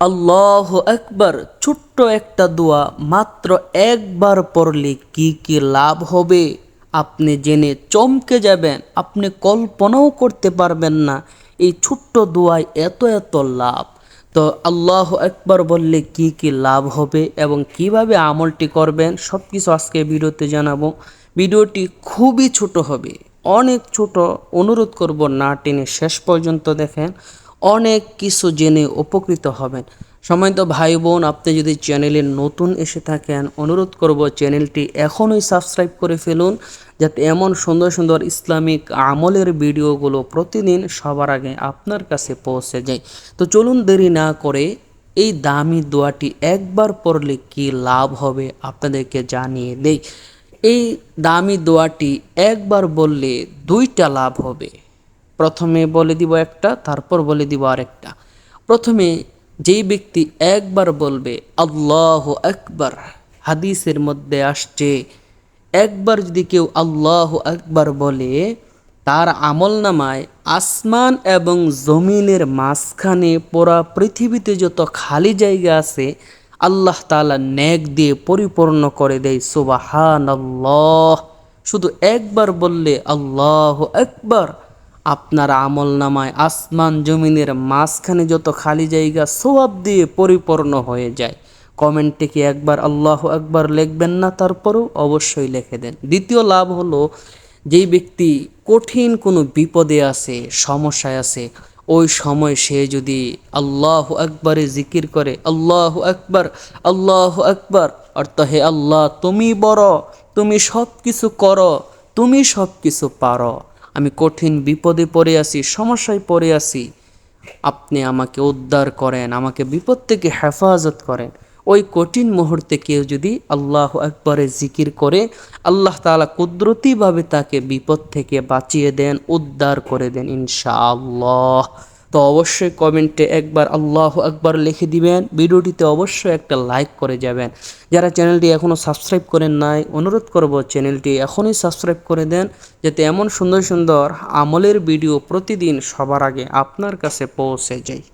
আল্লাহ একবার ছোট্ট একটা দোয়া মাত্র একবার পড়লে কি কি লাভ হবে? আপনি জেনে চমকে যাবেন, আপনি কল্পনাও করতে পারবেন না এই ছোট্ট দোয়ায় এত এত লাভ। তো আল্লাহ একবার বললে কি কি লাভ হবে এবং কীভাবে আমলটি করবেন সব কিছু আজকে ভিডিওতে জানাব। ভিডিওটি খুবই ছোট হবে, অনেক ছোট, অনুরোধ করব না টেনে শেষ পর্যন্ত দেখেন। অনেক কিছু জেনে উপকৃত হবেন। সময় তো ভাই বোন আপনি যদি চ্যানেলে নতুন এসে থাকেন, অনুরোধ করব চ্যানেলটি এখনই সাবস্ক্রাইব করে ফেলুন, যাতে এমন সুন্দর সুন্দর ইসলামিক আমলের ভিডিওগুলো প্রতিদিন সবার আগে আপনার কাছে পৌঁছে যায়। তো চলুন দেরি না করে এই দামি দোয়াটি একবার পড়লে কি লাভ হবে আপনাদেরকে জানিয়ে দেই। এই দামি দোয়াটি একবার বললে দুইটা লাভ হবে। প্রথমে বলে দিব একটা, তারপর বলে দিব আরেকটা। প্রথমে যেই ব্যক্তি একবার বলবে, আল্লাহ একবার হাদিসের মধ্যে আসছে, একবার যদি কেউ আল্লাহ একবার বলে, তার আমল নামায় আসমান এবং জমিনের মাঝখানে পুরা পৃথিবীতে যত খালি জায়গা আছে, আল্লাহ তালা নেক দিয়ে পরিপূর্ণ করে দেয় সুবাহান আল্লাহ শুধু একবার বললে, আল্লাহ একবার আপনার আমল নামায় আসমান জমিনের মাঝখানে যত খালি জায়গা সোয়াব দিয়ে পরিপূর্ণ হয়ে যায়। কমেন্টে কি একবার আল্লাহ একবার লিখবেন না? তারপরেও অবশ্যই লিখে দেন। দ্বিতীয় লাভ হলো, যেই ব্যক্তি কঠিন কোনো বিপদে আছে, সমস্যায় আছে, ওই সময় সে যদি আল্লাহ একবারে জিকির করে, আল্লাহ একবার আল্লাহ একবার অর্থ হে আল্লাহ, তুমি বড়, তুমি সব কিছু করো, তুমি সব কিছু পারো। আমি কঠিন বিপদে পড়ে আছি, সমস্যায় পড়ে আছি। আপনি আমাকে উদ্ধার করেন, আমাকে বিপদ থেকে হেফাজত করেন। ওই কঠিন মুহূর্তে কেউ যদি আল্লাহ একবারে জিকির করে, আল্লাহ তালা কুদরতিভাবে তাকে বিপদ থেকে বাঁচিয়ে দেন, উদ্ধার করে দেন, ইনশাআল্লাহ। তো অবশ্যই কমেন্টে একবার আল্লাহ একবার লিখে দিবেন। ভিডিওটিতে অবশ্যই একটা লাইক করে যাবেন। যারা চ্যানেলটি এখনও সাবস্ক্রাইব করেন নাই, অনুরোধ করব চ্যানেলটি এখনই সাবস্ক্রাইব করে দেন, যাতে এমন সুন্দর সুন্দর আমলের ভিডিও প্রতিদিন সবার আগে আপনার কাছে পৌঁছে যায়।